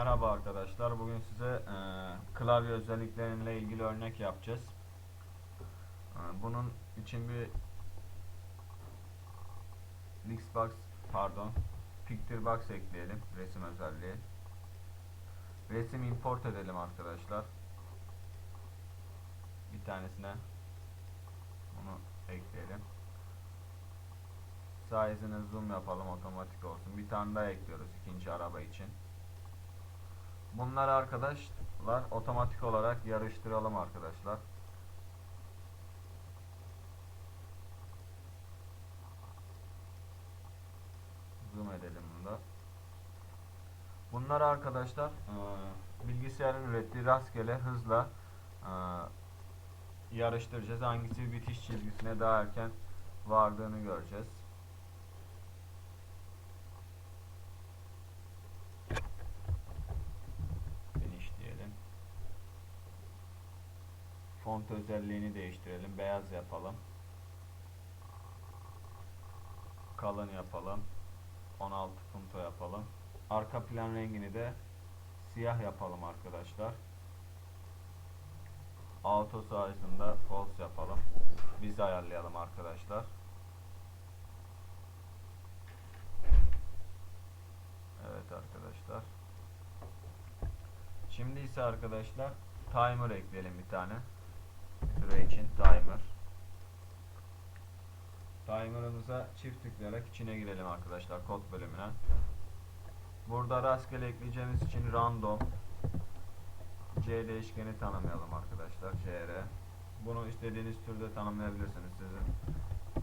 Merhaba arkadaşlar. Bugün size e, klavye özellikleriyle ilgili örnek yapacağız. E, bunun için bir Lixbox pardon Picturebox ekleyelim resim özelliği. Resim import edelim arkadaşlar. Bir tanesine bunu ekleyelim. Size'ını zoom yapalım otomatik olsun. Bir tane daha ekliyoruz ikinci araba için. Bunları arkadaşlar otomatik olarak yarıştıralım arkadaşlar. Zoom edelim bunu da. Bunları arkadaşlar e, bilgisayarın ürettiği rastgele hızla e, yarıştıracağız. Hangisi bitiş çizgisine daha erken vardığını göreceğiz. Finish diyelim. Font özelliğini değiştirelim. Beyaz yapalım. Kalın yapalım. 16 punto yapalım. Arka plan rengini de siyah yapalım arkadaşlar. Auto size'ında false yapalım. Biz ayarlayalım arkadaşlar. Evet arkadaşlar. Şimdi ise arkadaşlar timer ekleyelim bir tane. Süre için timer. Timer'ımıza çift tıklayarak içine girelim arkadaşlar kod bölümüne. Burada rastgele ekleyeceğimiz için random C değişkeni tanımayalım arkadaşlar. CR. Bunu istediğiniz türde tanımlayabilirsiniz. Sizin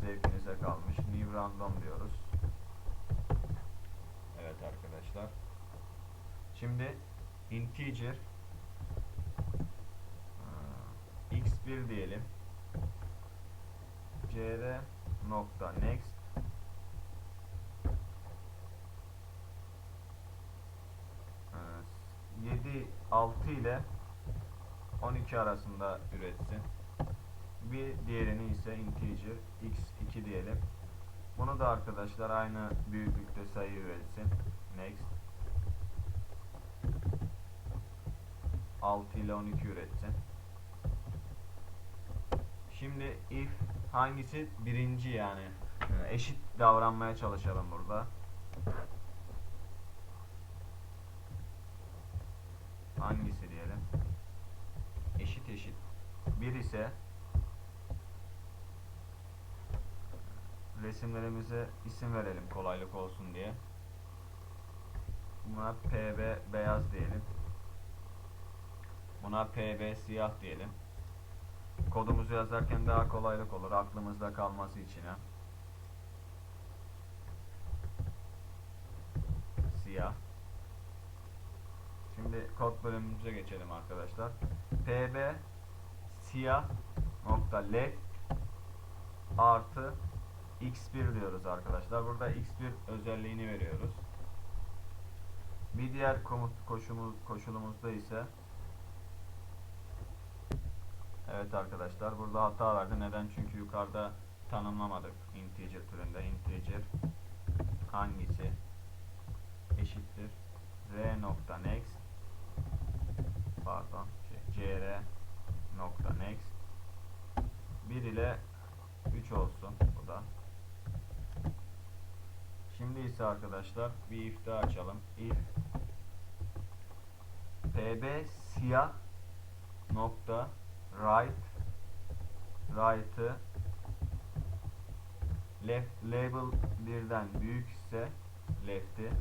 zevkinize kalmış. New random diyoruz. Evet arkadaşlar. Şimdi integer eee, x1 diyelim. cr nokta next Eee, 7 6 ile 12 arasında üretsin. Bir diğerini ise integer x2 diyelim. Bunu da arkadaşlar aynı büyüklükte sayı üretsin. Next. 6 ile 12 üretsin. Şimdi if hangisi birinci yani e, eşit davranmaya çalışalım burada. Hangisi diyelim? Eşit eşit. Bir ise resimlerimize isim verelim kolaylık olsun diye. Buna PB beyaz diyelim. Buna PB siyah diyelim. Kodumuzu yazarken daha kolaylık olur aklımızda kalması için. ha. Siyah. Şimdi kod bölümümüze geçelim arkadaşlar. PB siyah nokta left artı x1 diyoruz arkadaşlar. Burada x1 özelliğini veriyoruz. Bir diğer komut koşumuz, koşulumuzda ise Evet arkadaşlar burada hata verdi. Neden? Çünkü yukarıda tanımlamadık integer türünde. Integer hangisi eşittir r nokta next pardon şey, cr nokta next 1 ile 3 olsun bu da. Şimdi ise arkadaşlar bir if daha açalım. If pb siyah nokta right. Right'ı left. Label birden büyük ise left'i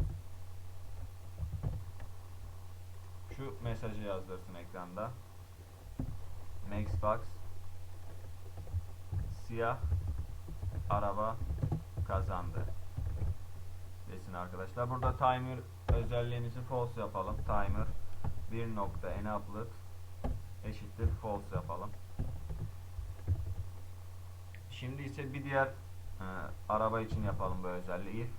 şu mesajı yazdırsın ekranda. Maxbox siyah araba kazandı. Desin arkadaşlar. Burada timer özelliğimizi false yapalım. Timer 1 nokta eşittir false yapalım. Şimdi ise bir diğer e, araba için yapalım bu özelliği.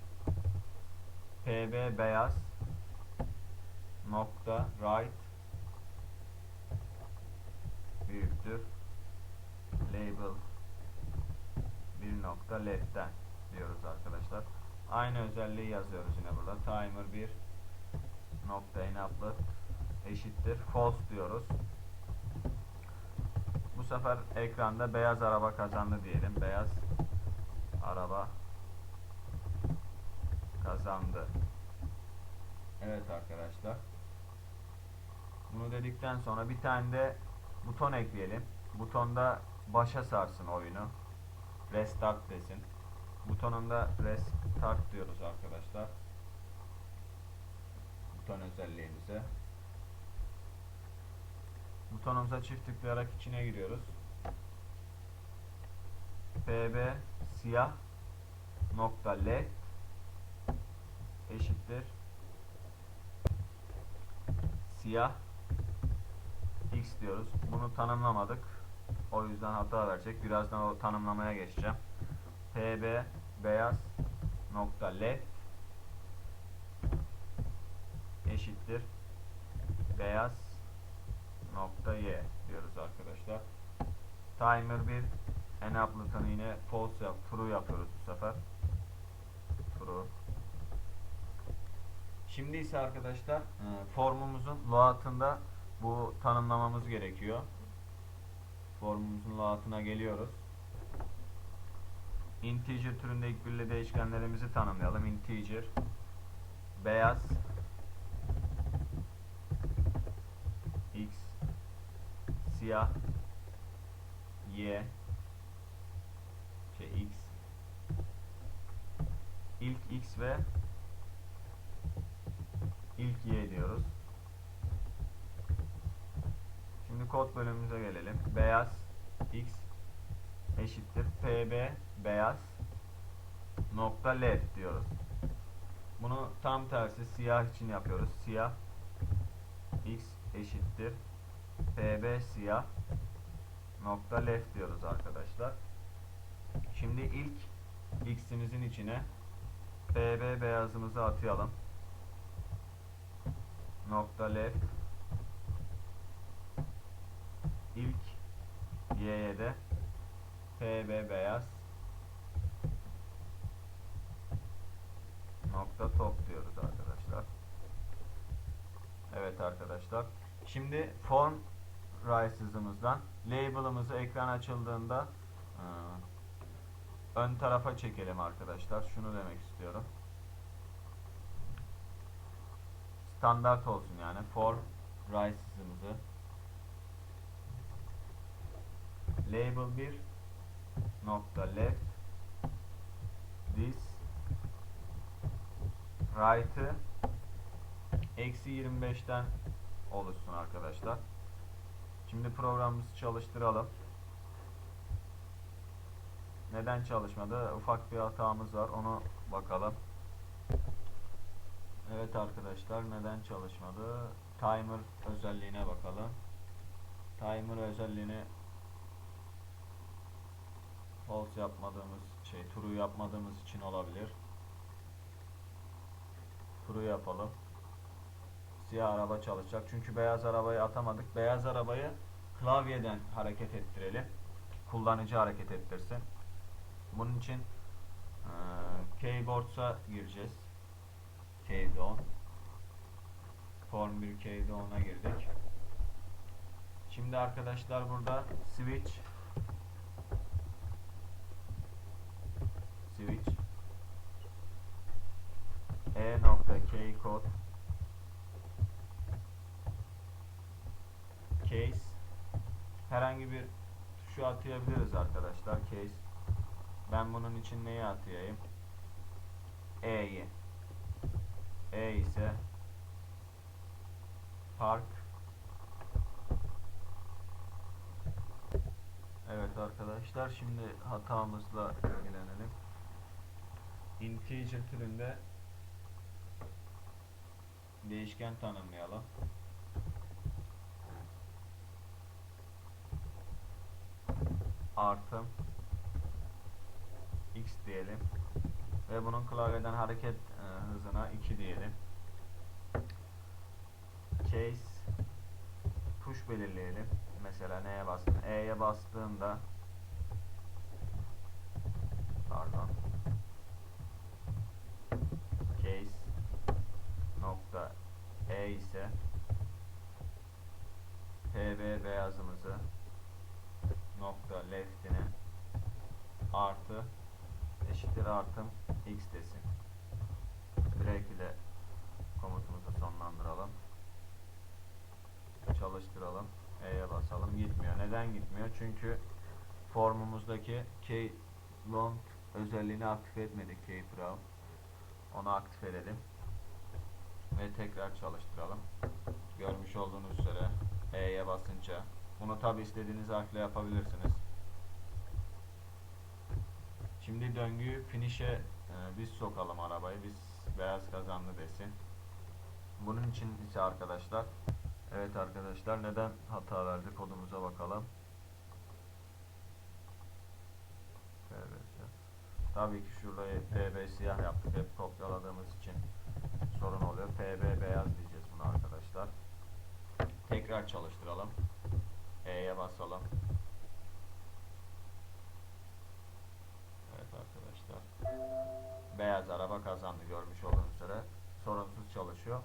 Pb beyaz nokta right büyüktür label bir nokta left'ten diyoruz arkadaşlar. Aynı özelliği yazıyoruz yine burada. Timer 1 nokta enable eşittir false diyoruz. Bu sefer ekranda beyaz araba kazandı diyelim. Beyaz araba kazandı. Evet arkadaşlar. Bunu dedikten sonra bir tane de buton ekleyelim. Butonda başa sarsın oyunu. Restart desin. Butonunda restart diyoruz arkadaşlar. Buton özelliğimize. Butonumuza çift tıklayarak içine giriyoruz. pb siyah nokta left eşittir siyah x diyoruz. Bunu tanımlamadık. O yüzden hata verecek. Birazdan o tanımlamaya geçeceğim. pb beyaz nokta left eşittir beyaz nokta y diyoruz arkadaşlar. Timer 1 enable'ını yine false yap, true yapıyoruz bu sefer. True. Şimdi ise arkadaşlar e, formumuzun load'ında bu tanımlamamız gerekiyor. Formumuzun load'ına geliyoruz. Integer türünde ilk birli değişkenlerimizi tanımlayalım. Integer beyaz x siyah y şey x ilk x ve ilk y diyoruz. Şimdi kod bölümümüze gelelim. Beyaz x eşittir pb beyaz nokta left diyoruz. Bunu tam tersi siyah için yapıyoruz. Siyah x eşittir pb siyah nokta left diyoruz arkadaşlar. Şimdi ilk x'imizin içine pb beyazımızı atayalım. Nokta left ilk y'ye de pb beyaz nokta top diyoruz arkadaşlar. Evet arkadaşlar. Şimdi form rice'ımızdan label'ımızı ekran açıldığında e, ön tarafa çekelim arkadaşlar. Şunu demek istiyorum. Standart olsun yani form rice'ımızı label 1 nokta left this right'ı eksi 25'ten oluşsun arkadaşlar. Şimdi programımızı çalıştıralım. Neden çalışmadı? Ufak bir hatamız var. Onu bakalım. Evet arkadaşlar neden çalışmadı? Timer özelliğine bakalım. Timer özelliğini false yapmadığımız şey true yapmadığımız için olabilir. True yapalım. Siyah araba çalışacak. Çünkü beyaz arabayı atamadık. Beyaz arabayı klavyeden hareket ettirelim. Kullanıcı hareket ettirsin. Bunun için e, keyboard'a gireceğiz. Key'de on. Form 1 Key'de on'a girdik. Şimdi arkadaşlar burada switch switch e key kod case. Herhangi bir tuşu atayabiliriz arkadaşlar. Case. Ben bunun için neyi atayayım? E'yi. E ise park. Evet arkadaşlar şimdi hatamızla ilgilenelim. İnteger türünde değişken tanımlayalım artı x diyelim. Ve bunun klavyeden hareket e, hızına 2 diyelim. Case tuş belirleyelim. Mesela neye bastın E'ye bastığında pardon. Case nokta E ise PB beyazımızı nokta left'ine artı eşittir artım x desin. Break ile komutumuzu sonlandıralım. Çalıştıralım. E'ye basalım. Gitmiyor. Neden gitmiyor? Çünkü formumuzdaki key long özelliğini aktif etmedik key proud. Onu aktif edelim. Ve tekrar çalıştıralım. Görmüş olduğunuz üzere E'ye basınca bunu tabi istediğiniz harfle yapabilirsiniz. Şimdi döngüyü finish'e e, biz sokalım arabayı. Biz beyaz kazandı desin. Bunun için ise arkadaşlar Evet arkadaşlar neden hata verdi kodumuza bakalım. Tabii ki şurayı PB siyah yaptık hep kopyaladığımız için sorun oluyor. PB beyaz diyeceğiz bunu arkadaşlar. Tekrar çalıştıralım. E'ye basalım. Evet arkadaşlar. Beyaz araba kazandı görmüş olduğunuz üzere. Sorunsuz çalışıyor.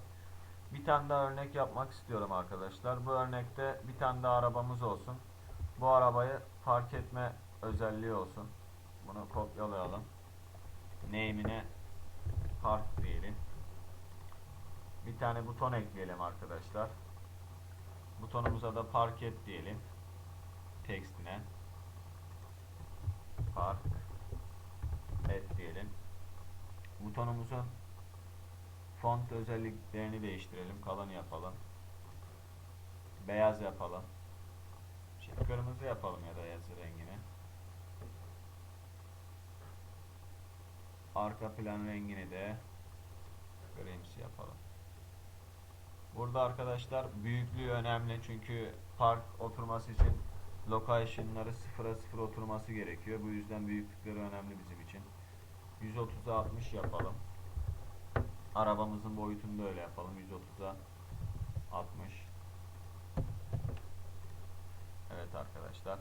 Bir tane daha örnek yapmak istiyorum arkadaşlar. Bu örnekte bir tane daha arabamız olsun. Bu arabayı park etme özelliği olsun. Bunu kopyalayalım. Name'ine park diyelim. Bir tane buton ekleyelim arkadaşlar. Butonumuza da park et diyelim. Tekstine. Park et diyelim. Butonumuzun font özelliklerini değiştirelim. Kalın yapalım. Beyaz yapalım. Şimdi kırmızı yapalım ya da yazı rengini. Arka plan rengini de grimsi yapalım. Burada arkadaşlar büyüklüğü önemli çünkü park oturması için location'ları sıfıra sıfır oturması gerekiyor. Bu yüzden büyüklükleri önemli bizim için. 130'a 60 yapalım. Arabamızın boyutunu da öyle yapalım. 130'a 60. Evet arkadaşlar.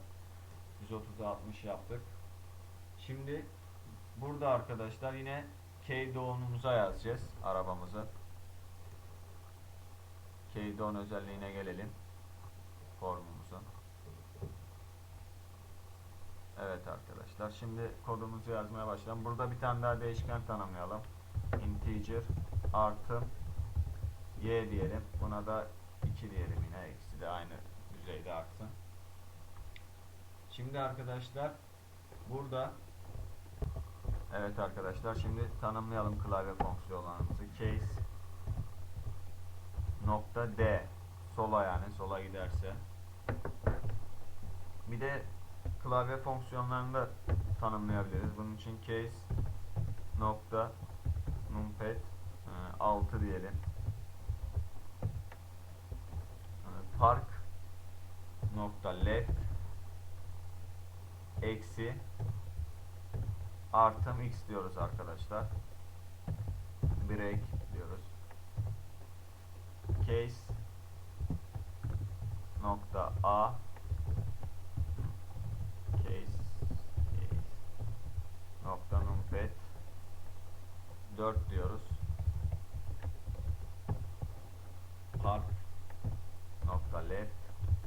130'a 60 yaptık. Şimdi burada arkadaşlar yine key doğumumuza yazacağız arabamızı. Key don özelliğine gelelim. Formumuzun. Evet arkadaşlar. Şimdi kodumuzu yazmaya başlayalım. Burada bir tane daha değişken tanımlayalım. Integer artı y diyelim. Buna da 2 diyelim yine. Eksi de aynı düzeyde artsın. Şimdi arkadaşlar burada Evet arkadaşlar şimdi tanımlayalım klavye fonksiyonlarımızı. Case nokta D sola yani sola giderse bir de klavye fonksiyonlarını da tanımlayabiliriz. Bunun için case nokta numpad 6 diyelim. E, Park nokta left eksi artım x diyoruz arkadaşlar. Break diyoruz. Case nokta a. Case, case nokta numpad 4 diyoruz. Park nokta left.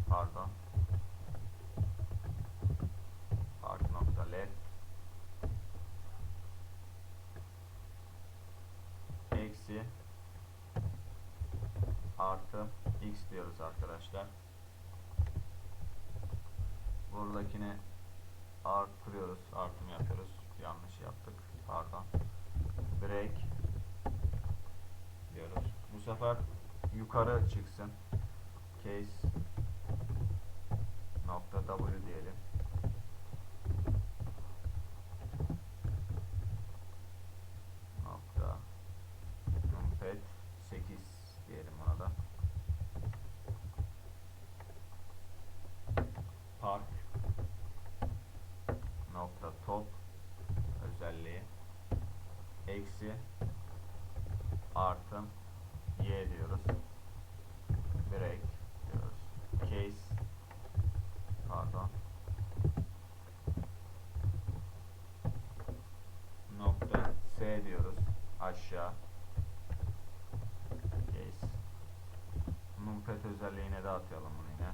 Pardon park nokta left eksi artı x diyoruz arkadaşlar. Buradakini arttırıyoruz, artım yapıyoruz. Yanlış yaptık. Pardon. Break diyoruz. Bu sefer yukarı çıksın. Case nokta W diyelim. Nokta numpad 8 diyelim ona da. Park nokta top özelliği eksi artım y diyoruz. Break diyoruz. Case pardon nokta s diyoruz aşağı case numpet özelliğine de atayalım bunu yine.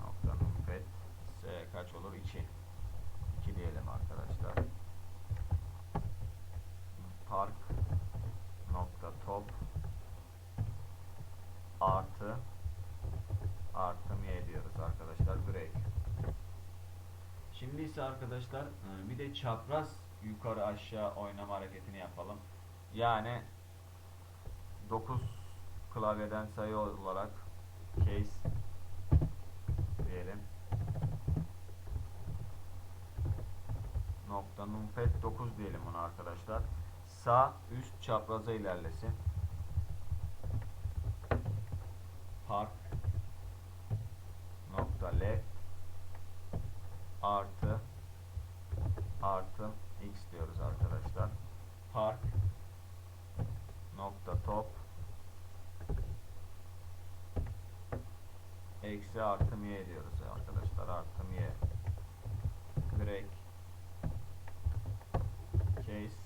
Nokta numpet S kaç olur? 2. 2 diyelim arkadaşlar. Park nokta top artı artı y diyoruz arkadaşlar break. Şimdi ise arkadaşlar e, bir de çapraz yukarı aşağı oynama hareketini yapalım. Yani 9 klavyeden sayı olarak case diyelim. Nokta numpet 9 diyelim ona arkadaşlar. Sağ üst çapraza ilerlesin. Park nokta left artı artı x diyoruz arkadaşlar. Park nokta top eksi artı y diyoruz arkadaşlar. Artı y break case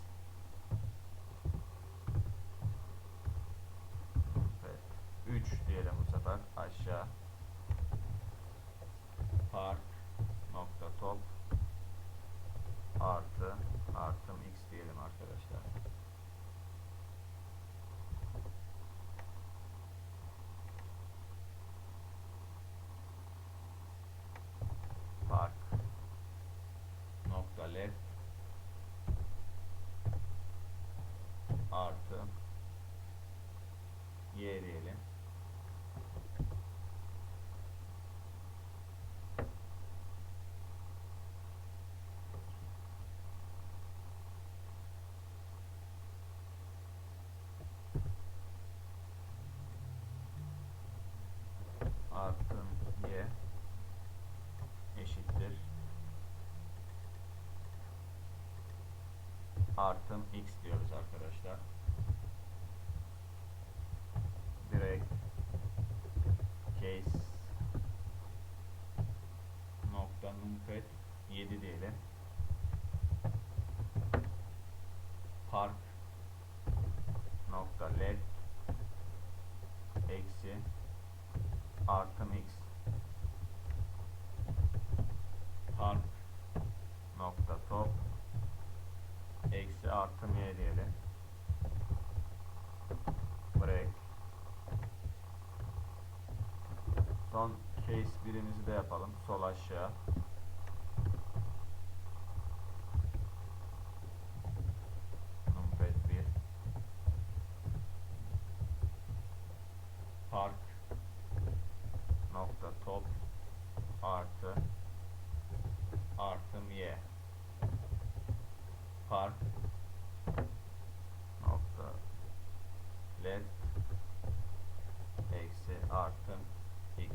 evet. 3 diyelim bu sefer aşağı park nokta top artı artım x diyelim arkadaşlar. Park nokta left artı y diyelim. artım y eşittir artım x diyoruz arkadaşlar. Direkt case nokta numpet 7 diyelim. Park nokta left eksi artım x park nokta top eksi artım y diyelim? Break. Son case birimizi de yapalım sol aşağı numpet 1 park nokta top artı artım y park nokta left eksi artım x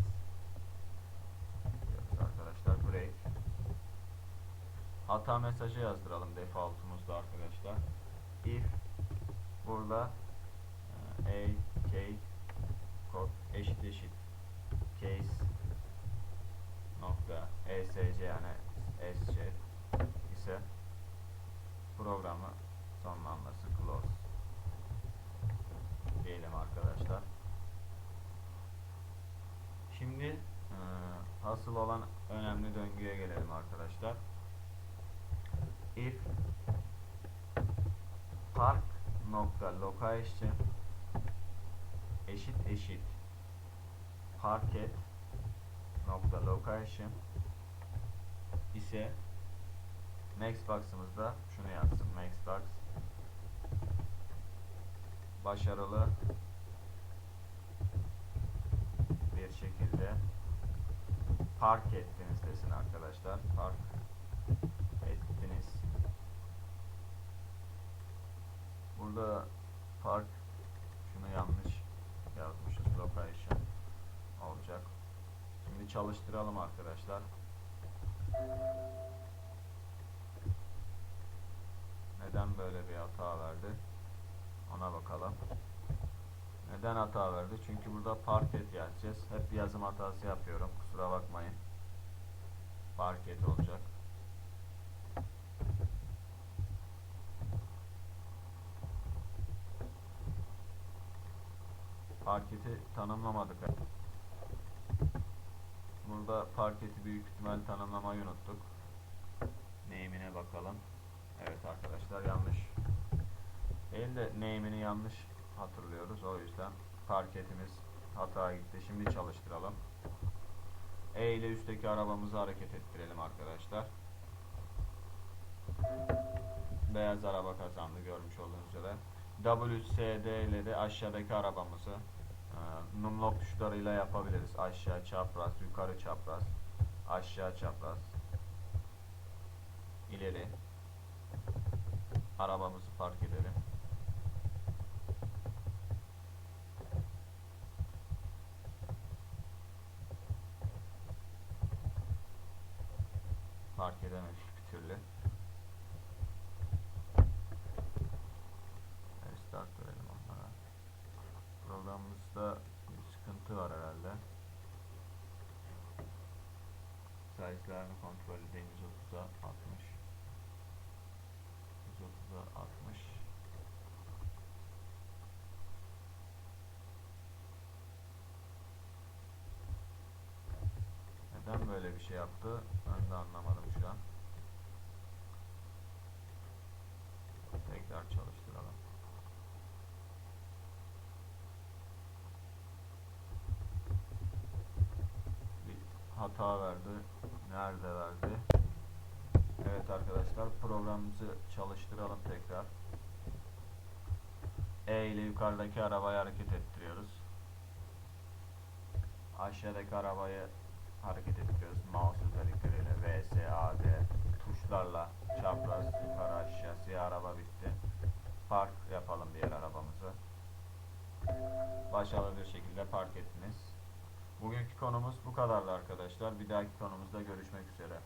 diyoruz arkadaşlar break hata mesajı yazdıralım defaultumuzda arkadaşlar if burada e, a k eşit eşit case nokta esc yani sc ise programı sonlanması close diyelim arkadaşlar. Şimdi e, asıl olan önemli döngüye gelelim arkadaşlar. If park nokta location eşit eşit parket nokta location ise Maxbox'ımızda şunu yazsın Maxbox başarılı bir şekilde park ettiniz desin arkadaşlar park çalıştıralım arkadaşlar. Neden böyle bir hata verdi? Ona bakalım. Neden hata verdi? Çünkü burada park et yapacağız. Hep yazım hatası yapıyorum. Kusura bakmayın. Park et olacak. Parketi tanımlamadık. Burada parketi büyük ihtimal tanımlamayı unuttuk. Name'ine bakalım. Evet arkadaşlar yanlış. Değil de name'ini yanlış hatırlıyoruz. O yüzden parketimiz hata gitti. Şimdi çalıştıralım. E ile üstteki arabamızı hareket ettirelim arkadaşlar. Beyaz araba kazandı görmüş olduğunuz üzere. WSD ile de aşağıdaki arabamızı e, numlock tuşlarıyla yapabiliriz. Aşağı çapraz, yukarı çapraz, aşağı çapraz, ileri. Arabamızı park edelim. Park edemedik bir türlü. Restart verelim onlara. Programımızda bir sıkıntı var herhalde. Size'larını kontrol edeyim 130'a 60 130'a 60 Neden böyle bir şey yaptı? Ben de anlamadım şu an. Tekrar çalıştıralım. Hata verdi. Nerede verdi? Evet arkadaşlar programımızı çalıştıralım tekrar. E ile yukarıdaki arabayı hareket ettiriyoruz. Aşağıdaki arabayı hareket ettiriyoruz mouse özellikleriyle V, S, A, D tuşlarla çapraz yukarı aşağı siyah araba bitti. Park yapalım diğer arabamızı. Başarılı bir şekilde park ettiniz. Bugünkü konumuz bu kadardı arkadaşlar. Bir dahaki konumuzda görüşmek üzere.